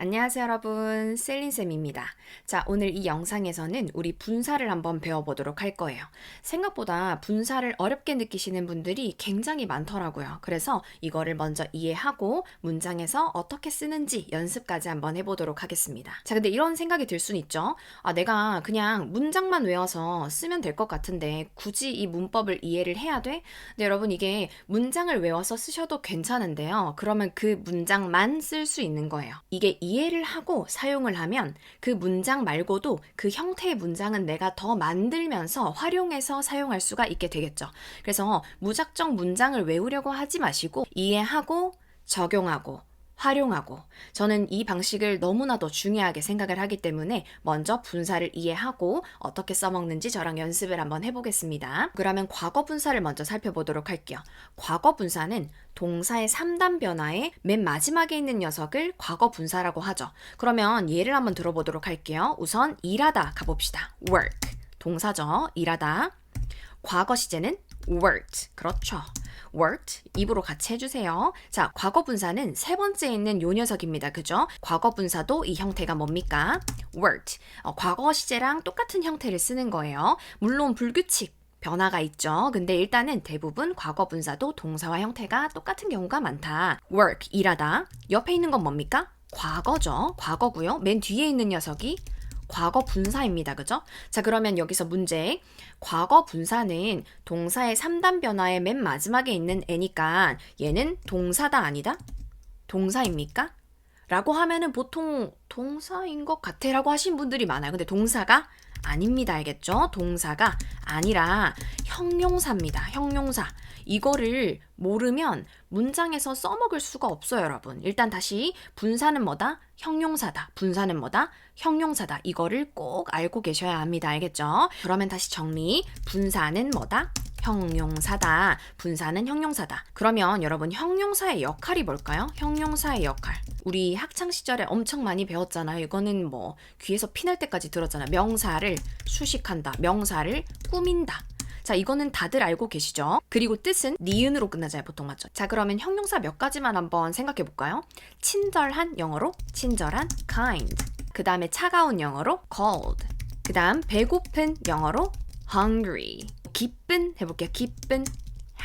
안녕하세요 여러분 셀린쌤입니다. 자 오늘 이 영상에서는 우리 분사를 한번 배워보도록 할 거예요. 생각보다 분사를 어렵게 느끼시는 분들이 굉장히 많더라고요. 그래서 이거를 먼저 이해하고 문장에서 어떻게 쓰는지 연습까지 한번 해보도록 하겠습니다. 자 근데 이런 생각이 들 수는 있죠. 아 내가 그냥 문장만 외워서 쓰면 될 것 같은데 굳이 이 문법을 이해를 해야 돼? 근데 여러분 이게 문장을 외워서 쓰셔도 괜찮은데요. 그러면 그 문장만 쓸 수 있는 거예요. 이게 이해를 하고 사용을 하면 그 문장 말고도 그 형태의 문장은 내가 더 만들면서 활용해서 사용할 수가 있게 되겠죠. 그래서 무작정 문장을 외우려고 하지 마시고 이해하고 적용하고 활용하고 저는 이 방식을 너무나도 중요하게 생각을 하기 때문에 먼저 분사를 이해하고 어떻게 써먹는지 저랑 연습을 한번 해보겠습니다. 그러면 과거 분사를 먼저 살펴보도록 할게요. 과거 분사는 동사의 3단 변화의 맨 마지막에 있는 녀석을 과거 분사라고 하죠. 그러면 예를 한번 들어보도록 할게요. 우선 일하다 가봅시다. work 동사죠. 일하다. 과거 시제는 worked. 그렇죠. Worked 입으로 같이 해주세요. 자, 과거 분사는 세 번째에 있는 요 녀석입니다. 그죠? 과거 분사도 이 형태가 뭡니까? worked. 어, 과거 시제랑 똑같은 형태를 쓰는 거예요. 물론 불규칙. 변화가 있죠. 근데 일단은 대부분 과거 분사도 동사와 형태가 똑같은 경우가 많다. work, 일하다. 옆에 있는 건 뭡니까? 과거죠. 과거고요. 맨 뒤에 있는 녀석이 과거 분사입니다. 그죠? 자, 그러면 여기서 문제. 과거 분사는 동사의 3단 변화의 맨 마지막에 있는 애니까 얘는 동사다 아니다? 동사입니까? 라고 하면은 보통 동사인 것 같아 라고 하신 분들이 많아요. 근데 동사가 아닙니다. 알겠죠? 동사가 아니라 형용사입니다. 형용사. 이거를 모르면 문장에서 써먹을 수가 없어요, 여러분. 일단 다시 분사는 뭐다? 형용사다. 분사는 뭐다? 형용사다. 이거를 꼭 알고 계셔야 합니다. 알겠죠? 그러면 다시 정리. 분사는 뭐다? 형용사다. 분사는 형용사다. 그러면 여러분 형용사의 역할이 뭘까요? 형용사의 역할. 우리 학창 시절에 엄청 많이 배웠잖아요. 이거는 뭐 귀에서 피날 때까지 들었잖아요. 명사를 수식한다. 명사를 꾸민다. 자, 이거는 다들 알고 계시죠? 그리고 뜻은 니은으로 끝나잖아요, 보통 맞죠? 자, 그러면 형용사 몇 가지만 한번 생각해 볼까요? 친절한 영어로 친절한 kind. 그 다음에 차가운 영어로 cold. 그 다음 배고픈 영어로 hungry. 기쁜 해볼게요. 기쁜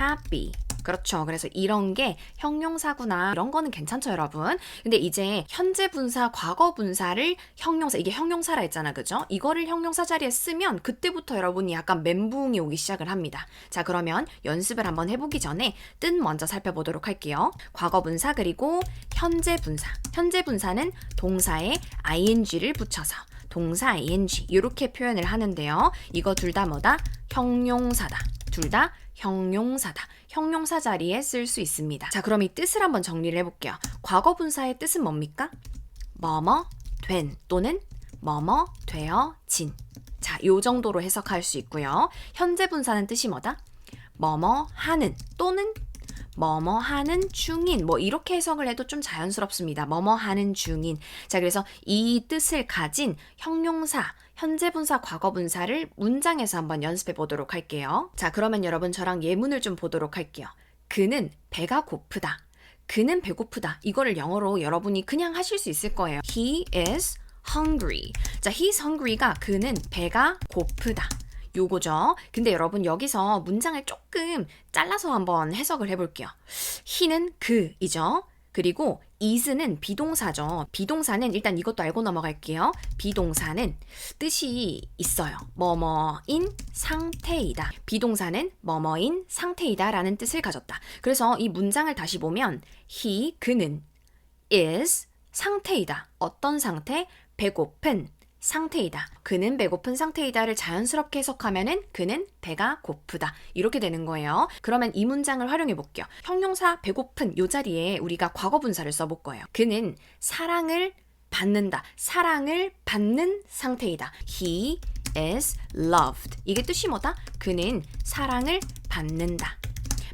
happy. 그렇죠. 그래서 이런 게 형용사구나. 이런 거는 괜찮죠, 여러분? 근데 이제 현재 분사, 과거 분사를 형용사, 이게 형용사라 했잖아, 그죠? 이거를 형용사 자리에 쓰면 그때부터 여러분이 약간 멘붕이 오기 시작을 합니다. 자, 그러면 연습을 한번 해보기 전에 뜻 먼저 살펴보도록 할게요. 과거 분사 그리고 현재 분사. 현재 분사는 동사에 ing를 붙여서 동사 ing 이렇게 표현을 하는데요. 이거 둘 다 뭐다? 형용사다. 둘 다 형용사다. 형용사 자리에 쓸 수 있습니다. 자, 그럼 이 뜻을 한번 정리를 해볼게요. 과거 분사의 뜻은 뭡니까? 뭐뭐 된 또는 뭐뭐 되어진. 자, 요 정도로 해석할 수 있고요. 현재 분사는 뜻이 뭐다? 뭐뭐 하는 또는 뭐뭐 하는 중인 뭐 이렇게 해석을 해도 좀 자연스럽습니다. 뭐뭐 하는 중인. 자, 그래서 이 뜻을 가진 형용사 현재 분사, 과거 분사를 문장에서 한번 연습해 보도록 할게요. 자, 그러면 여러분 저랑 예문을 좀 보도록 할게요. 그는 배가 고프다. 그는 배고프다. 이거를 영어로 여러분이 그냥 하실 수 있을 거예요. He is hungry. 자, he's hungry가 그는 배가 고프다. 요거죠. 근데 여러분 여기서 문장을 조금 잘라서 한번 해석을 해볼게요. he는 그이죠. 그리고 is는 비동사죠. 비동사는 일단 이것도 알고 넘어갈게요. 비동사는 뜻이 있어요. 뭐뭐인 상태이다. 비동사는 뭐뭐인 상태이다 라는 뜻을 가졌다. 그래서 이 문장을 다시 보면 he, 그는 is 상태이다. 어떤 상태? 배고픈 상태이다. 그는 배고픈 상태이다를 자연스럽게 해석하면은 그는 배가 고프다. 이렇게 되는 거예요. 그러면 이 문장을 활용해 볼게요. 형용사 배고픈 요 자리에 우리가 과거 분사를 써볼 거예요. 그는 사랑을 받는다. 사랑을 받는 상태이다. He is loved. 이게 뜻이 뭐다? 그는 사랑을 받는다.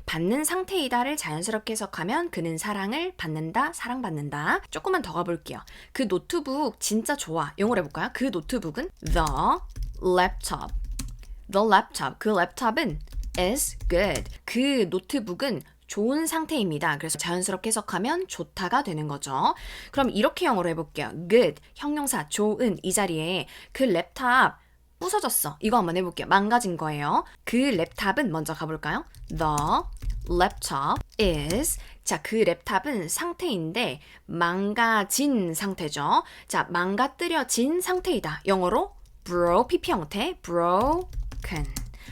받는 상태이다를 자연스럽게 해석하면 그는 사랑을 받는다, 사랑받는다. 조금만 더 가볼게요. 그 노트북 진짜 좋아. 영어로 해볼까요? 그 노트북은 the laptop. the laptop. 그 랩탑은 is good. 그 노트북은 좋은 상태입니다. 그래서 자연스럽게 해석하면 좋다가 되는 거죠. 그럼 이렇게 영어로 해볼게요. good, 형용사, 좋은 이 자리에 그 랩탑 부서졌어. 이거 한번 해볼게요. 망가진 거예요. 그 랩탑은 먼저 가볼까요? The laptop is 자, 그 랩탑은 상태인데 망가진 상태죠. 자, 망가뜨려진 상태이다. 영어로 bro, pp 형태 broken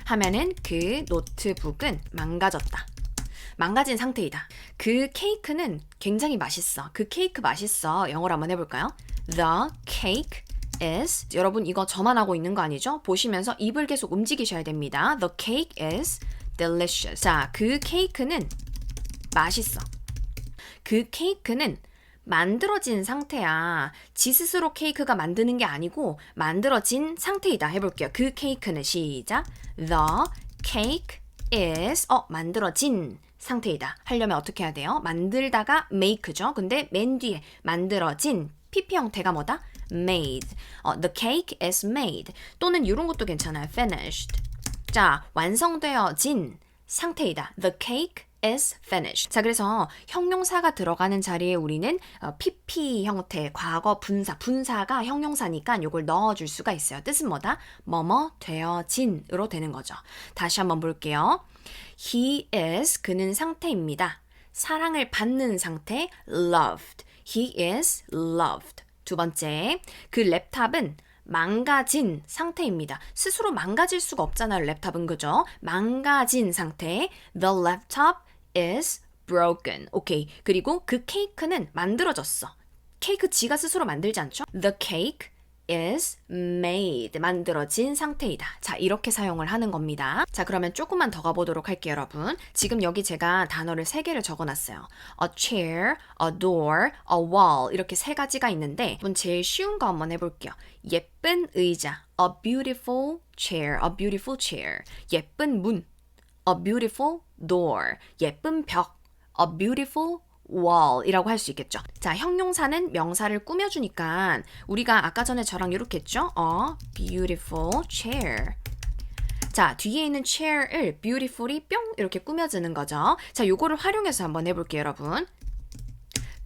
하면은 그 노트북은 망가졌다. 망가진 상태이다. 그 케이크는 굉장히 맛있어. 그 케이크 맛있어. 영어로 한번 해볼까요? The cake is 여러분 이거 저만 하고 있는 거 아니죠? 보시면서 입을 계속 움직이셔야 됩니다. The cake is delicious. 자, 그 케이크는 맛있어. 그 케이크는 만들어진 상태야. 지 스스로 케이크가 만드는 게 아니고 만들어진 상태이다. 해볼게요. 그 케이크는 시작. The cake is 어 만들어진 상태이다. 하려면 어떻게 해야 돼요? 만들다가 make죠. 근데 맨 뒤에 만들어진 PP 형태가 뭐다? Made. 어, the cake is made. 또는 이런 것도 괜찮아요. finished. 자, 완성되어진 상태이다. The cake is finished. 자, 그래서 형용사가 들어가는 자리에 우리는 어, PP 형태, 과거 분사, 분사가 형용사니까 이걸 넣어줄 수가 있어요. 뜻은 뭐다? 뭐뭐 되어진으로 되는 거죠. 다시 한번 볼게요. He is 그는 상태입니다. 사랑을 받는 상태, loved. He is loved. 두 번째, 그 랩탑은 망가진 상태입니다. 스스로 망가질 수가 없잖아요, 랩탑은 그죠? 망가진 상태. The laptop is broken. 오케이. 그리고 그 케이크는 만들어졌어. 케이크 지가 스스로 만들지 않죠? The cake is made. 만들어진 상태이다. 자, 이렇게 사용을 하는 겁니다. 자, 그러면 조금만 더 가보도록 할게요, 여러분. 지금 여기 제가 단어를 세 개를 적어놨어요. A chair, a door, a wall. 이렇게 세 가지가 있는데, 여러분 제일 쉬운 거 한번 해볼게요. 예쁜 의자. A beautiful chair. A beautiful chair. 예쁜 문. A beautiful door. 예쁜 벽. A beautiful wall이라고 할 수 있겠죠. 자, 형용사는 명사를 꾸며주니까 우리가 아까 전에 저랑 이렇게 했죠. A beautiful chair. 자, 뒤에 있는 chair을 beautifully 뿅 이렇게 꾸며주는 거죠. 자, 요거를 활용해서 한번 해볼게요, 여러분.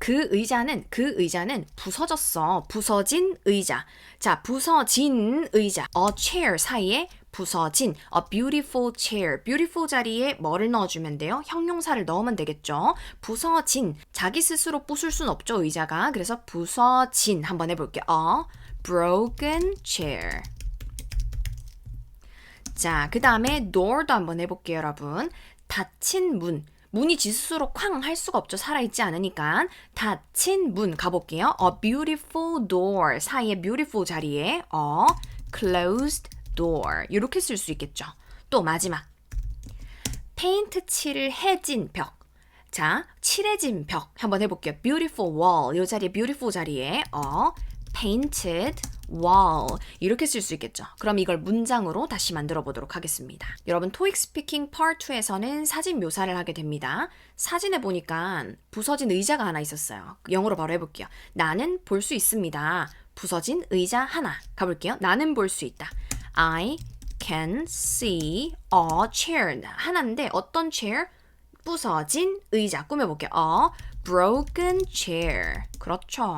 그 의자는 그 의자는 부서졌어. 부서진 의자. 자, 부서진 의자. A chair 사이에 부서진 a beautiful chair. beautiful 자리에 뭐를 넣어주면 돼요? 형용사를 넣으면 되겠죠. 부서진 자기 스스로 부술 순 없죠 의자가. 그래서 부서진 한번 해볼게요. A broken chair. 자, 그 다음에 door도 한번 해볼게요, 여러분. 닫힌 문. 문이 지 스스로 쾅 할 수가 없죠. 살아있지 않으니까. 닫힌 문 가볼게요. A beautiful door 사이에 beautiful 자리에 a closed door 이렇게 쓸 수 있겠죠. 또 마지막. 페인트 칠을 해진 벽. 자, 칠해진 벽 한번 해볼게요. beautiful wall 이 자리에 beautiful 자리에 a painted wall 이렇게 쓸 수 있겠죠. 그럼 이걸 문장으로 다시 만들어 보도록 하겠습니다. 여러분 토익 스피킹 파트 2에서는 사진 묘사를 하게 됩니다. 사진에 보니까 부서진 의자가 하나 있었어요. 영어로 바로 해볼게요. 나는 볼 수 있습니다. 부서진 의자 하나 가볼게요. 나는 볼 수 있다. I can see a chair 하나인데 어떤 chair? 부서진 의자 꾸며볼게요. A broken chair. 그렇죠.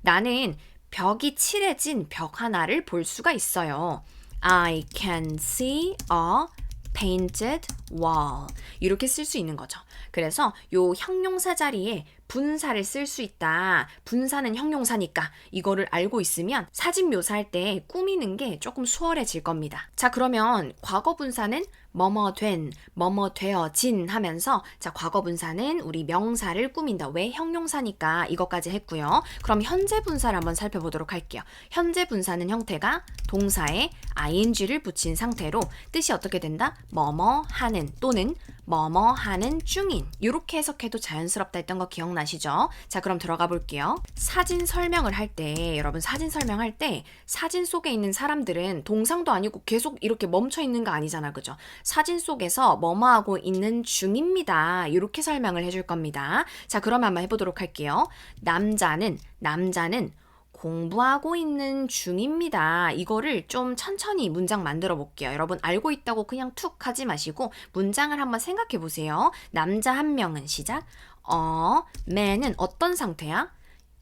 나는 벽이 칠해진 벽 하나를 볼 수가 있어요. I can see a painted wall. 이렇게 쓸 수 있는 거죠. 그래서 요 형용사 자리에 분사를 쓸 수 있다. 분사는 형용사니까 이거를 알고 있으면 사진 묘사할 때 꾸미는 게 조금 수월해질 겁니다. 자, 그러면 과거 분사는 뭐뭐 된, 뭐뭐 되어진 하면서 자, 과거 분사는 우리 명사를 꾸민다. 왜 형용사니까 이것까지 했고요. 그럼 현재 분사를 한번 살펴보도록 할게요. 현재 분사는 형태가 동사에 ing를 붙인 상태로 뜻이 어떻게 된다? 뭐뭐 하는 또는 뭐뭐 하는 중인 이렇게 해석해도 자연스럽다 했던 거 기억나시죠? 자 그럼 들어가 볼게요. 사진 설명을 할 때 여러분 사진 설명할 때 사진 속에 있는 사람들은 동상도 아니고 계속 이렇게 멈춰 있는 거 아니잖아 그죠? 사진 속에서 뭐뭐 하고 있는 중입니다. 이렇게 설명을 해줄 겁니다. 자 그러면 한번 해보도록 할게요. 남자는 남자는 공부하고 있는 중입니다. 이거를 좀 천천히 문장 만들어 볼게요. 여러분 알고 있다고 그냥 툭 하지 마시고 문장을 한번 생각해 보세요. 남자 한 명은 시작. 어, man은 어떤 상태야?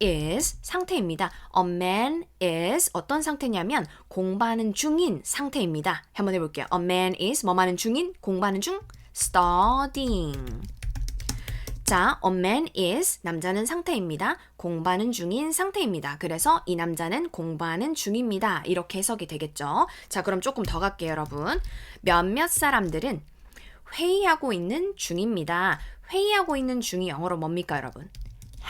Is 상태입니다. A man is 어떤 상태냐면 공부하는 중인 상태입니다. 한번 해볼게요. A man is 뭐 하는 중인? 공부하는 중? studying. 자, a man is 남자는 상태입니다. 공부하는 중인 상태입니다. 그래서 이 남자는 공부하는 중입니다. 이렇게 해석이 되겠죠. 자, 그럼 조금 더 갈게요, 여러분. 몇몇 사람들은 회의하고 있는 중입니다. 회의하고 있는 중이 영어로 뭡니까, 여러분?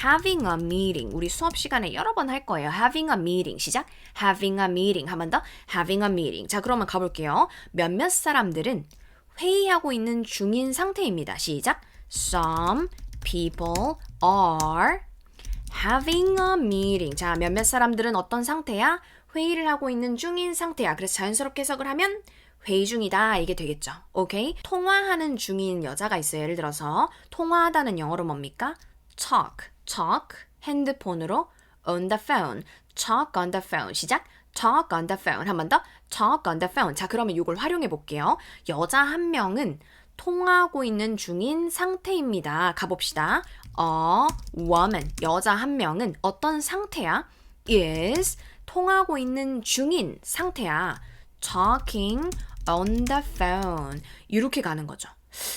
Having a meeting. 우리 수업 시간에 여러 번 할 거예요. having a meeting. 시작. having a meeting. 한 번 더. having a meeting. 자, 그러면 가볼게요. 몇몇 사람들은 회의하고 있는 중인 상태입니다. 시작. Some people are having a meeting. 자, 몇몇 사람들은 어떤 상태야? 회의를 하고 있는 중인 상태야. 그래서 자연스럽게 해석을 하면 회의 중이다. 이게 되겠죠. 오케이? 통화하는 중인 여자가 있어요. 예를 들어서 통화하다는 영어로 뭡니까? talk, talk. 핸드폰으로 on the phone. talk on the phone. 시작. talk on the phone. 한 번 더. talk on the phone. 자, 그러면 이걸 활용해 볼게요. 여자 한 명은 통화하고 있는 중인 상태입니다. 가봅시다. A woman. 여자 한 명은 어떤 상태야? is 통하고 있는 중인 상태야. talking on the phone. 이렇게 가는 거죠.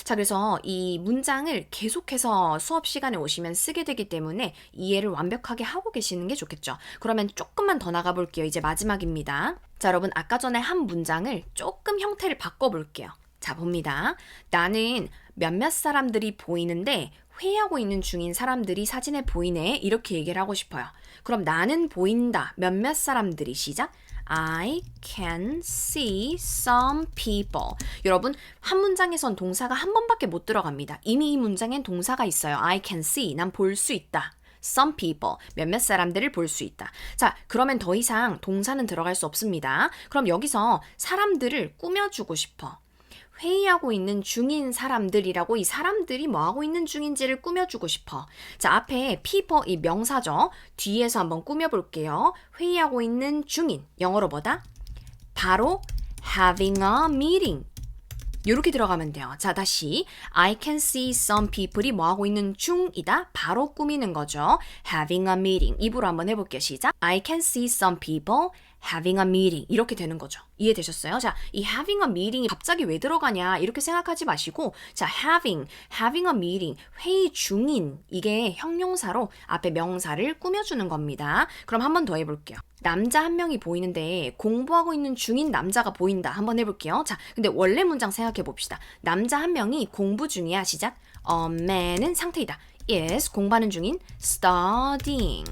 자, 그래서 이 문장을 계속해서 수업 시간에 오시면 쓰게 되기 때문에 이해를 완벽하게 하고 계시는 게 좋겠죠. 그러면 조금만 더 나가 볼게요. 이제 마지막입니다. 자, 여러분, 아까 전에 한 문장을 조금 형태를 바꿔 볼게요. 자, 봅니다. 나는 몇몇 사람들이 보이는데 회의하고 있는 중인 사람들이 사진에 보이네. 이렇게 얘기를 하고 싶어요. 그럼 나는 보인다. 몇몇 사람들이 시작. I can see some people. 여러분, 한 문장에선 동사가 한 번밖에 못 들어갑니다. 이미 이 문장엔 동사가 있어요. I can see. 난 볼 수 있다. some people. 몇몇 사람들을 볼 수 있다. 자, 그러면 더 이상 동사는 들어갈 수 없습니다. 그럼 여기서 사람들을 꾸며주고 싶어. 회의하고 있는 중인 사람들이라고 이 사람들이 뭐 하고 있는 중인지를 꾸며주고 싶어. 자, 앞에 people 이 명사죠. 뒤에서 한번 꾸며볼게요. 회의하고 있는 중인. 영어로 뭐다? 바로 having a meeting. 이렇게 들어가면 돼요. 자, 다시 I can see some people이 뭐 하고 있는 중이다. 바로 꾸미는 거죠. having a meeting. 입으로 한번 해볼게요. 시작. I can see some people having a meeting. 이렇게 되는 거죠. 이해되셨어요? 자, 이 having a meeting이 갑자기 왜 들어가냐 이렇게 생각하지 마시고 자, having, having a meeting, 회의 중인 이게 형용사로 앞에 명사를 꾸며주는 겁니다. 그럼 한 번 더 해볼게요. 남자 한 명이 보이는데 공부하고 있는 중인 남자가 보인다. 한번 해볼게요. 자, 근데 원래 문장 생각해 봅시다. 남자 한 명이 공부 중이야. 시작. 어, man은 상태이다. is 공부하는 중인 studying.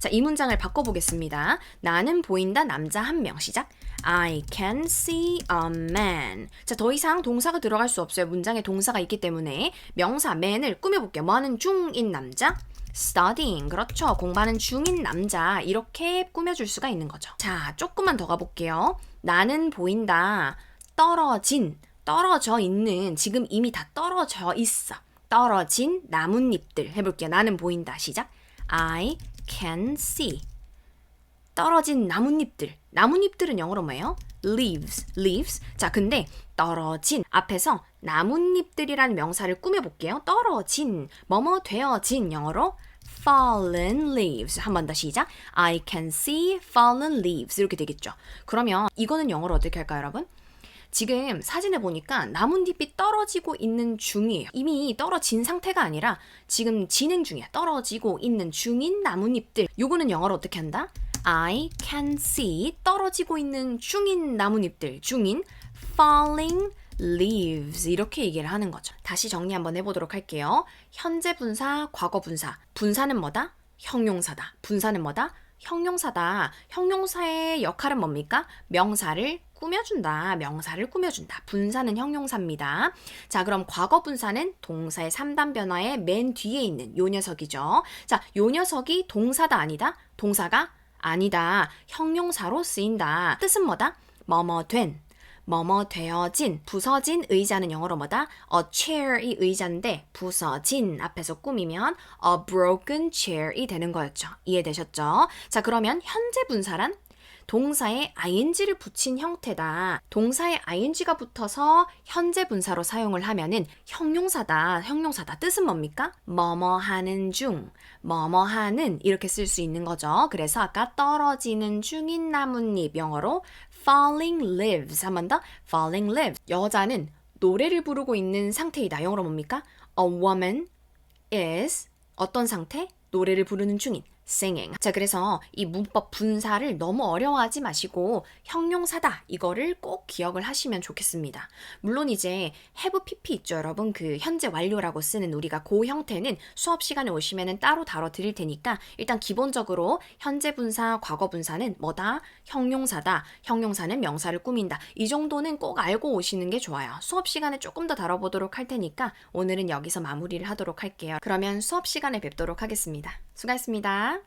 자, 이 문장을 바꿔보겠습니다. 나는 보인다 남자 한 명. 시작. I can see a man. 자, 더 이상 동사가 들어갈 수 없어요. 문장에 동사가 있기 때문에 명사 man을 꾸며볼게요. 뭐 하는 중인 남자? studying. 그렇죠. 공부하는 중인 남자. 이렇게 꾸며줄 수가 있는 거죠. 자, 조금만 더 가볼게요. 나는 보인다. 떨어진, 떨어져 있는, 지금 이미 다 떨어져 있어. 떨어진 나뭇잎들. 해볼게요. 나는 보인다. 시작. I can see. 떨어진 나뭇잎들. 나뭇잎들은 영어로 뭐예요? leaves, leaves. 자, 근데 떨어진 앞에서 나뭇잎들이라는 명사를 꾸며볼게요. 떨어진, 뭐뭐 되어진 영어로 fallen leaves. 한 번 더 시작. I can see fallen leaves. 이렇게 되겠죠. 그러면 이거는 영어로 어떻게 할까요, 여러분? 지금 사진을 보니까 나뭇잎이 떨어지고 있는 중이에요. 이미 떨어진 상태가 아니라 지금 진행 중이야. 떨어지고 있는 중인 나뭇잎들. 요거는 영어로 어떻게 한다? I can see 떨어지고 있는 중인 나뭇잎들. 중인 falling leaves 이렇게 얘기를 하는 거죠. 다시 정리 한번 해보도록 할게요. 현재 분사, 과거 분사. 분사는 뭐다? 형용사다. 분사는 뭐다? 형용사다. 형용사의 역할은 뭡니까? 명사를 꾸며준다. 명사를 꾸며준다. 분사는 형용사입니다. 자, 그럼 과거 분사는 동사의 3단 변화의 맨 뒤에 있는 요 녀석이죠. 자, 요 녀석이 동사다 아니다? 동사가 아니다. 형용사로 쓰인다. 뜻은 뭐다? 뭐뭐 된. 뭐뭐 되어진, 부서진 의자는 영어로 뭐다? A chair이 의자인데 부서진 앞에서 꾸미면 a broken chair이 되는 거였죠. 이해되셨죠? 자, 그러면 현재 분사란 동사에 ing를 붙인 형태다. 동사에 ing가 붙어서 현재 분사로 사용을 하면은 형용사다. 형용사다. 뜻은 뭡니까? 뭐뭐 하는 중, 뭐뭐 하는 이렇게 쓸 수 있는 거죠. 그래서 아까 떨어지는 중인 나뭇잎 영어로 falling leaves 한 번 더 falling leaves 여자는 노래를 부르고 있는 상태이다. 영어로 뭡니까? A woman is 어떤 상태? 노래를 부르는 중인 singing. 자, 그래서 이 문법 분사를 너무 어려워하지 마시고 형용사다 이거를 꼭 기억을 하시면 좋겠습니다. 물론 이제 have pp 있죠, 여러분. 그 현재 완료라고 쓰는 우리가 그 형태는 수업 시간에 오시면은 따로 다뤄 드릴 테니까 일단 기본적으로 현재 분사, 과거 분사는 뭐다? 형용사다. 형용사는 명사를 꾸민다. 이 정도는 꼭 알고 오시는 게 좋아요. 수업 시간에 조금 더 다뤄보도록 할 테니까 오늘은 여기서 마무리를 하도록 할게요. 그러면 수업 시간에 뵙도록 하겠습니다. 수고하셨습니다.